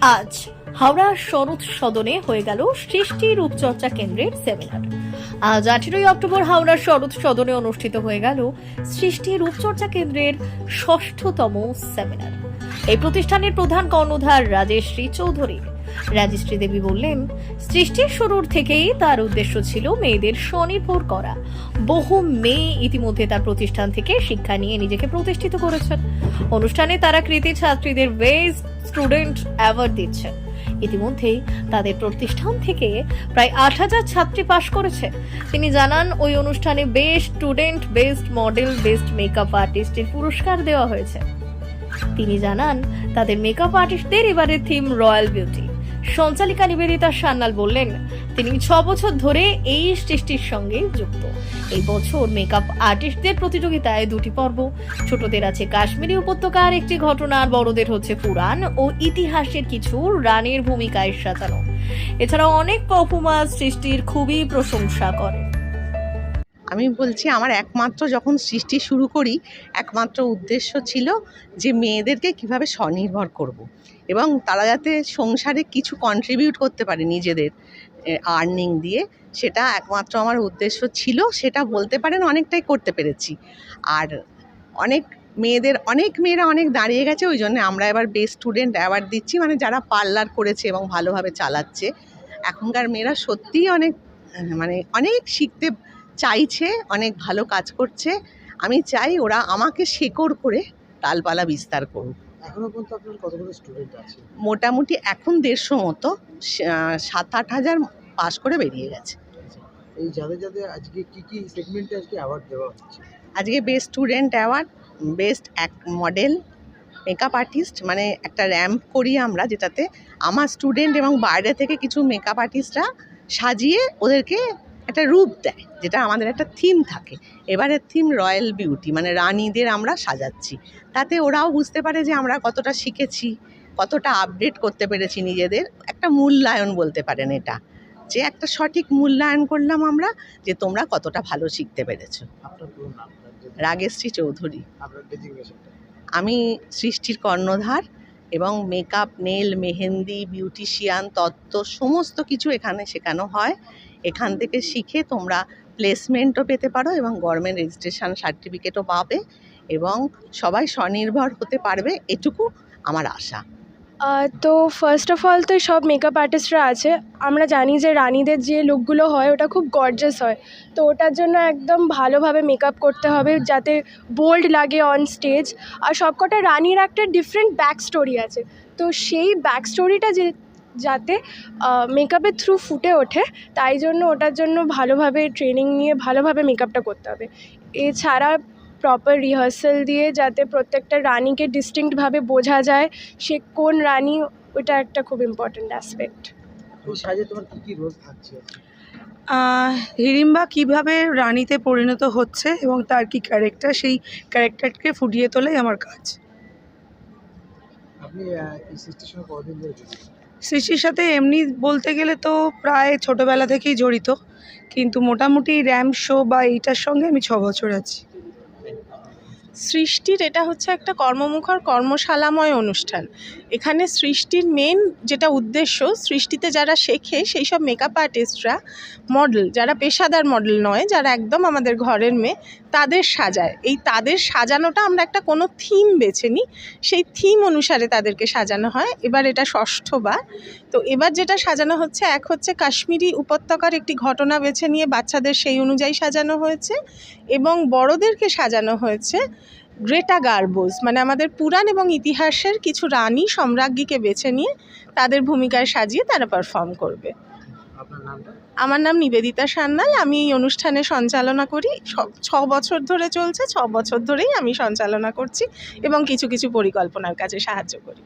আজ হাওড়া শরৎ সদনে হয়ে গেল সৃষ্টি রূপচর্চা কেন্দ্রের সেমিনার। আজ আঠেরোই অক্টোবর হাওড়া শরৎ সদনে অনুষ্ঠিত হয়ে গেল সৃষ্টি রূপচর্চা কেন্দ্রের ষষ্ঠতম সেমিনার। এই প্রতিষ্ঠানের প্রধান কর্ণধার রাজেশ্রী চৌধুরী রাজশ্রী দেবী বললেন, সৃষ্টির শুরুর থেকেই তার উদ্দেশ্য ছিল মেয়েদের স্বনির্ভর করা। বহু মেয়ে ইতিমধ্যে তার প্রতিষ্ঠান থেকে শিক্ষা নিয়ে নিজেকে প্রতিষ্ঠিত করেছেন অনুষ্ঠানে তারা কৃতি ছাত্রীদের বেস্ট স্টুডেন্ট অ্যাওয়ার্ড দিচ্ছেন ইতিমধ্যেই তাদের প্রতিষ্ঠান থেকে প্রায় আট হাজার ছাত্রী পাশ করেছে। তিনি জানান, ওই অনুষ্ঠানে best student best model best makeup আর্টিস্টের পুরস্কার দেওয়া হয়েছে। তিনি জানান, তাদের মেকআপ আর্টিস্টদের এবারের থিম রয়্যাল বিউটি সঞ্চালিকা নিবেদিতা সান্নাল বললেন, তিনি ছ বছর ধরে এই সৃষ্টির সঙ্গে যুক্ত। এই বছর মেকআপ আর্টিস্টদের প্রতিযোগিতায় দুটি পর্ব। ছোটদের আছে কাশ্মীরি উপত্যকার একটি ঘটনা, আর বড়দের হচ্ছে পুরাণ ও ইতিহাসের কিছু রানের ভূমিকায় সাজানো। এছাড়া অনেক পারফর্মার সৃষ্টির খুবই প্রশংসা করে। আমি বলছি, আমার একমাত্র যখন সৃষ্টি শুরু করি, একমাত্র উদ্দেশ্য ছিল যে মেয়েদেরকে কীভাবে স্বনির্ভর করব। এবং তারা যাতে সংসারে কিছু কন্ট্রিবিউট করতে পারে নিজেদের আর্নিং দিয়ে, সেটা একমাত্র আমার উদ্দেশ্য ছিল, সেটা বলতে পারেন অনেকটাই করতে পেরেছি আর অনেক মেয়েদের, অনেক মেয়েরা অনেক দাঁড়িয়ে গেছে, ওই জন্য আমরা এবার বেস্ট স্টুডেন্ট অ্যাওয়ার্ড দিচ্ছি মানে যারা পার্লার করেছে এবং ভালোভাবে চালাচ্ছে এখনকার মেয়েরা সত্যিই অনেক মানে অনেক শিখতে চাইছে অনেক ভালো কাজ করছে আমি চাই ওরা আমাকে শেকড় করে ডালপালা বিস্তার করুক। মোটামুটি এখন দেড়শো মতো সাত আট হাজার পাস করে বেরিয়ে গেছে। এই যাদের যাদের আজকে কি কি সেগমেন্টে আজকে অ্যাওয়ার্ড দেওয়া হচ্ছে? আজকে বেস্ট স্টুডেন্ট অ্যাওয়ার্ড বেস্ট এক মডেল মেকআপ আর্টিস্ট মানে একটা র্যাম্প করি আমরা যেটাতে আমার স্টুডেন্ট এবং বাইরে থেকে কিছু মেকআপ আর্টিস্টরা সাজিয়ে ওদেরকে একটা রূপ দেয় যেটা আমাদের একটা থিম থাকে। এবারের থিম রয়্যাল বিউটি মানে রানীদের আমরা সাজাচ্ছি। তাতে ওরাও বুঝতে পারে যে আমরা কতটা শিখেছি কতটা আপডেট করতে পেরেছি নিজেদের। একটা মূল্যায়ন বলতে পারেন এটা। যে একটা সঠিক মূল্যায়ন করলাম আমরা যে তোমরা কতটা ভালো শিখতে পেরেছ। রাগেশ্রী চৌধুরী। আমি সৃষ্টির কর্ণধার এবং মেকআপ, নেল, মেহেন্দি, বিউটিশিয়ান, তত্ত্ব সমস্ত কিছু এখানে শেখানো হয়। এখান থেকে শিখে তোমরা প্লেসমেন্টও পেতে পারো এবং গভর্নমেন্ট রেজিস্ট্রেশন সার্টিফিকেটও পাবে এবং সবাই স্বনির্ভর হতে পারবে, এটুকু আমার আশা। তো ফার্স্ট অফ অল তো সব মেকআপ আর্টিস্টরা আছে। আমরা জানি যে রানীদের যে লুকগুলো হয়, ওটা খুব গর্জাস হয়। তো ওটার জন্য একদম ভালোভাবে মেকআপ করতে হবে যাতে বোল্ড লাগে অন স্টেজ আর সবকটা রানীর একটা ডিফারেন্ট ব্যাক স্টোরি আছে। তো সেই ব্যাক স্টোরিটা যে, যাতে মেকআপের থ্রু ফুটে ওঠে, তাই জন্য ওটার জন্য ভালোভাবে ট্রেনিং নিয়ে ভালোভাবে মেকআপটা করতে হবে। এছাড়া প্রপার রিহার্সাল দিয়ে যাতে প্রত্যেকটা রানীকে ডিস্টিংক্টভাবে বোঝা যায় সে কোন রানী ওটা একটা খুব ইম্পর্ট্যান্ট অ্যাসপেক্ট হিড়িম্বা কীভাবে রানীতে পরিণত হচ্ছে এবং তার কি ক্যারেক্টার সেই ক্যারেক্টারকে ফুটিয়ে তোলাই আমার কাজ। সৃষ্টির সাথে এমনি বলতে গেলে তো প্রায় ছোটোবেলা থেকেই জড়িত কিন্তু মোটামুটি র্যাম শো বা এইটার সঙ্গে আমি ছ বছর আছি। সৃষ্টির এটা হচ্ছে একটা কর্মমুখর কর্মশালাময় অনুষ্ঠান। এখানে সৃষ্টির মেন যেটা উদ্দেশ্য, সৃষ্টিতে যারা শেখে সেই সব মেকআপ আর্টিস্টরা মডেল যারা পেশাদার মডেল নয়, যারা একদম আমাদের ঘরের মেয়ে তাদের সাজায়। এই তাদের সাজানোটা আমরা একটা কোনো থিম বেছে নিই। সেই থিম অনুসারে তাদেরকে সাজানো হয়। এবার এটা ষষ্ঠবার তো এবার যেটা সাজানো হচ্ছে, এক হচ্ছে কাশ্মীরি উপত্যকার একটি ঘটনা বেছে নিয়ে বাচ্চাদের সেই অনুযায়ী সাজানো হয়েছে এবং বড়দেরকে সাজানো হয়েছে গ্রেটা গার্বোজ মানে আমাদের পুরাণ এবং ইতিহাসের কিছু রানী সম্রাজ্ঞীকে বেছে নিয়ে তাদের ভূমিকায় সাজিয়ে তারা পারফর্ম করবে। আমার নাম নিবেদিতা সান্যাল। আমি এই অনুষ্ঠানে সঞ্চালনা করি। ছ- বছর ধরে চলছে। ছ বছর ধরেই আমি সঞ্চালনা করছি এবং কিছু কিছু পরিকল্পনার কাজে সাহায্য করি।